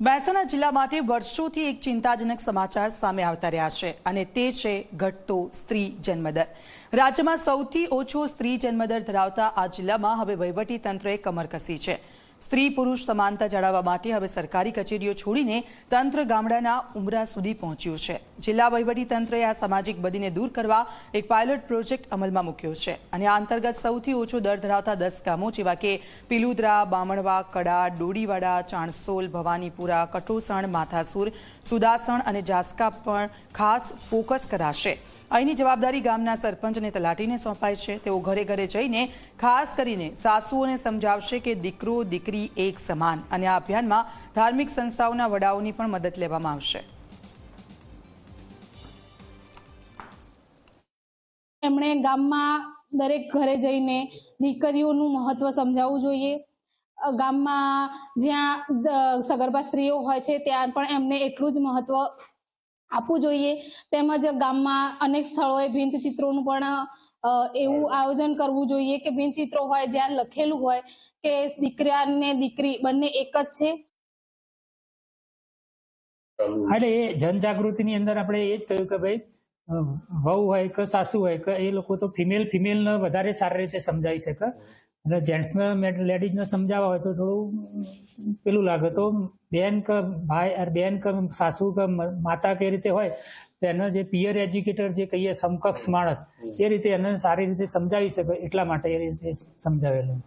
મહેસાણા જિલ્લા માટે વર્ષોથી એક ચિંતાજનક સમાચાર સામે આવતા રહ્યા છે અને તે છે ઘટતો સ્ત્રી જન્મદર. રાજ્યમાં સૌથી ઓછો સ્ત્રી જન્મદર ધરાવતા આ જિલ્લામાં હવે વહીવટી તંત્રએ કમર કસી છે. સ્ત્રી પુરુષ સમાનતા જાળવવા માટે હવે સરકારી કચેરીઓ છોડીને તંત્ર ગામડાના ઉમરા સુધી પહોંચ્યું છે. જિલ્લા તંત્રએ આ સામાજિક બદીને દૂર કરવા એક પાયલોટ પ્રોજેક્ટ અમલમાં મૂક્યો છે અને આ અંતર્ગત સૌથી ઓછો દર ધરાવતા દસ ગામો જેવા કે પિલુદરા, બામણવા, કડા, ડોડીવાડા, ચાણસોલ, ભવાનીપુરા, કટોસણ, માથાસુર, સુદાસણ અને જાસકા પણ ખાસ ફોકસ કરાશે. અહીંની જવાબદારી ગામના સરપંચ અને તલાટીને સોંપાય છે. તેઓ ઘરે ઘરે જઈને ખાસ કરીને સાસુઓને સમજાવશે કે દીકરો, દીકરી એક સમાન અને આ અભિયાનમાં ધાર્મિક સંસ્થાઓના વડાઓની પણ મદદ લેવામાં આવશે. એમણે ગામમાં દરેક ઘરે જઈને દીકરીઓનું મહત્વ સમજાવવું જોઈએ. ગામમાં જ્યાં સગર્ભા સ્ત્રીઓ હોય છે, ત્યાં પણ એમને એટલું જ મહત્વ આપવું જોઈએ. તેમજ ગામમાં અનેક સ્થળોએ ભીંત ચિત્રોનું પણ એવું આયોજન કરવું જોઈએ કે ભીંત ચિત્રો હોય જ્યાં લખેલું હોય કે દીકરા ને દીકરી બંને એક જ છે. એટલે એ જનજાગૃતિની અંદર આપણે એ જ કહ્યું કે ભાઈ વહુ હોય કે સાસુ હોય કે એ લોકો તો ફિમેલ ફિમેલ વધારે સારી રીતે સમજાવી શકે અને જેન્ટ્સને લેડીઝને સમજાવવા હોય તો થોડું પેલું લાગે. તો બેન કે ભાઈ અરે બેન કે સાસુ કે માતા કે રીતે હોય, તો એનો જે પિયર એજ્યુકેટર જે કહીએ સમકક્ષ માણસ, એ રીતે એને સારી રીતે સમજાવી શકે એટલા માટે એ રીતે સમજાવેલું.